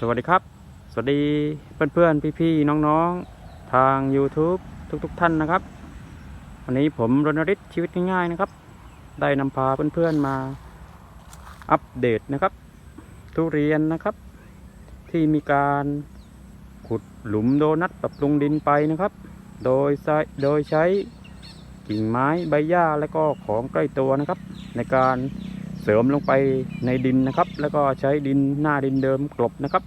สวัสดีครับ สวัสดีเพื่อนๆ พี่ๆ น้องๆ ทาง YouTube ทุกๆ ท่านนะครับ วันนี้ผมรณฤทธิ์ชีวิตง่ายๆนะครับ ได้นำพาเพื่อนๆ มาอัปเดตนะครับ ทุเรียนนะครับ ที่มีการขุดหลุมโดนัทปรับปรุงดินไปนะครับ โดยใช้โดยใช้กิ่งไม้ใบหญ้าและก็ของใกล้ตัวนะครับ ในการ เสริมลงไปในดินนะครับ แล้วก็ใช้ดินหน้าดินเดิมกลบนะครับ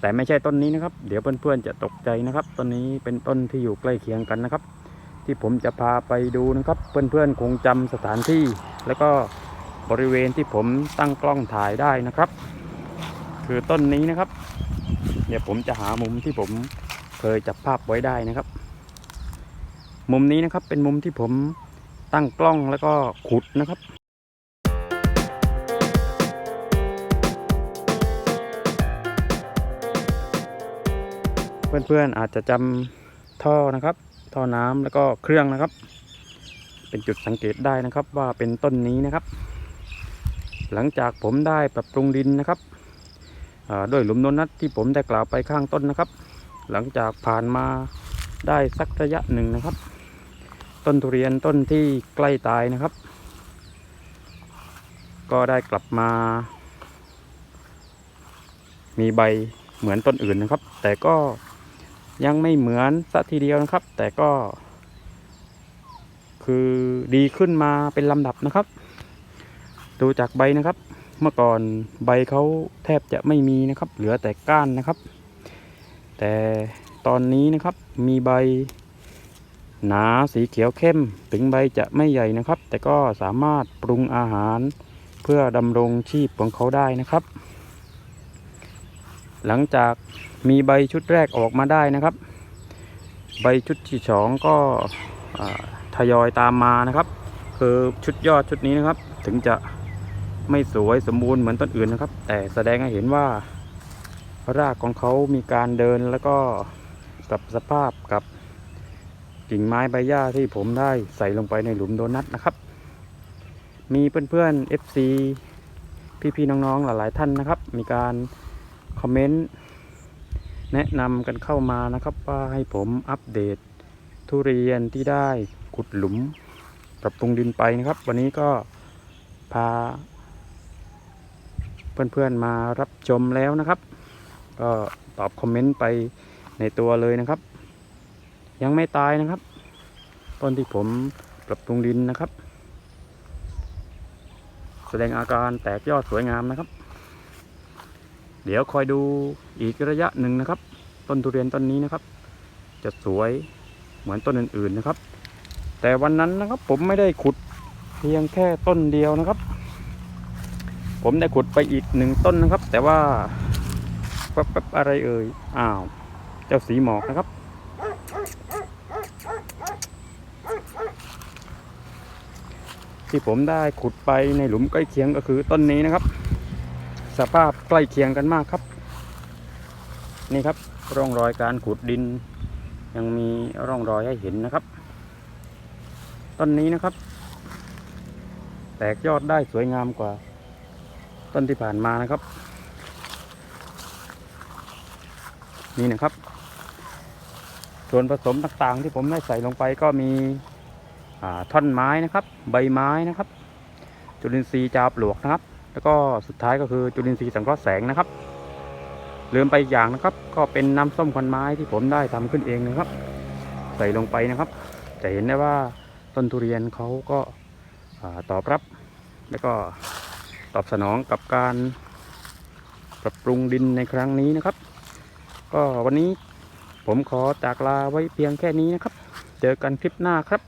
แต่ไม่ใช่ต้นนี้นะครับ เดี๋ยวเพื่อนๆจะตกใจนะครับต้นนี้เป็นต้นที่อยู่ใกล้เคียงกันนะครับ ที่ผมจะพาไปดูนะครับ เพื่อนๆคงจำสถานที่ แล้วก็บริเวณที่ผมตั้งกล้องถ่ายได้นะครับ คือต้นนี้นะครับ เดี๋ยวผมจะหามุมที่ผมเคยจับภาพไว้ได้นะครับ มุมนี้นะครับเป็นมุมที่ผม ตั้งกล้องแล้วก็ขุดนะครับเพื่อนๆอาจจะจำท่อนะครับ ท่อน้ำแล้วก็เครื่องนะครับ เป็นจุดสังเกตได้นะครับว่าเป็นต้นนี้นะครับ หลังจากผมได้ปรับปรุงดินนะครับด้วยหลุมโนนัทที่ผมได้กล่าวไปข้างต้นนะครับ หลังจากผ่านมาได้สักระยะหนึ่งนะครับ ต้นทุเรียนต้นที่ใกล้ตายนะครับ ก็ได้กลับมา มีใบเหมือนต้นอื่นนะครับ แต่ก็ยังไม่เหมือนสัทีเดียวนะครับ แต่ก็ คือดีขึ้นมาเป็นลำดับนะครับ ดูจากใบนะครับ เมื่อก่อนใบเขาแทบจะไม่มีนะครับ เหลือแต่ก้านนะครับ แต่ตอนนี้นะครับมีใบ หนาสีเขียวเข้ม ถึงใบจะไม่ใหญ่นะครับ แต่ก็สามารถปรุงอาหารเพื่อดำรงชีพของเขาได้นะครับ หลังจากมีใบชุดแรกออกมาได้นะครับ ใบชุดที่สองก็ทยอยตามมานะครับ คือชุดยอดชุดนี้นะครับ ถึงจะไม่สวยสมบูรณ์เหมือนต้นอื่นนะครับ แต่แสดงให้เห็นว่ารากของเขามีการเดินแล้วก็ปรับสภาพกับ กิ่งไม้ใบหญ้าที่ผมได้ใส่ลงไปในหลุมโดนัทนะครับ มีเพื่อนๆ FC พี่ๆน้องๆหลายๆท่านนะครับ มีการคอมเมนต์แนะนำกันเข้ามานะครับว่าให้ผมอัปเดตทุเรียนที่ได้ขุดหลุมปรับปรุงดินไปนะครับ วันนี้ก็พา เพื่อนๆมารับชมแล้วนะครับ ก็ตอบคอมเมนต์ไปในตัวเลยนะครับ ยังไม่ตายนะครับ ต้นที่ผมปรับปรุงดินนะครับ แสดงอาการแตกยอดสวยงามนะครับ เดี๋ยวคอยดูอีกระยะหนึ่งนะครับ ต้นทุเรียนต้นนี้นะครับ จะสวยเหมือนต้นอื่นๆนะครับ แต่วันนั้นนะครับผมไม่ได้ขุดเพียงแค่ต้นเดียวนะครับ ผมได้ขุดไปอีกหนึ่งต้นนะครับ แต่ว่าแป๊บๆอะไรเอ่ยอ้าว เจ้าสีหมอกนะครับ ที่ผมได้ขุดไปในหลุมใกล้เคียงก็คือต้นนี้นะครับ สภาพใกล้เคียงกันมากครับ นี่ครับร่องรอยการขุดดิน ยังมีร่องรอยให้เห็นนะครับ ต้นนี้นะครับ แตกยอดได้สวยงามกว่า ต้นที่ผ่านมานะครับ นี่นะครับ ส่วนผสมต่างๆที่ผมได้ใส่ลงไปก็มี ท่อนไม้นะครับ ใบไม้นะครับ จุลินทรีย์จาปลวกนะครับ แล้วก็สุดท้ายก็คือจุลินทรีย์สังเคราะห์แสงนะครับลืมไปอย่างนะครับ ก็เป็นน้ำส้มควันไม้ที่ผมได้ทำขึ้นเองนะครับ ใส่ลงไปนะครับ จะเห็นได้ว่าต้นทุเรียนเขาก็อาตอบรับ แล้วก็ตอบสนองกับการปรับปรุงดินในครั้งนี้นะครับ ก็วันนี้ผมขอจากลาไว้เพียงแค่นี้นะครับ เจอกันคลิปหน้าครับ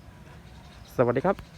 สวัสดีครับ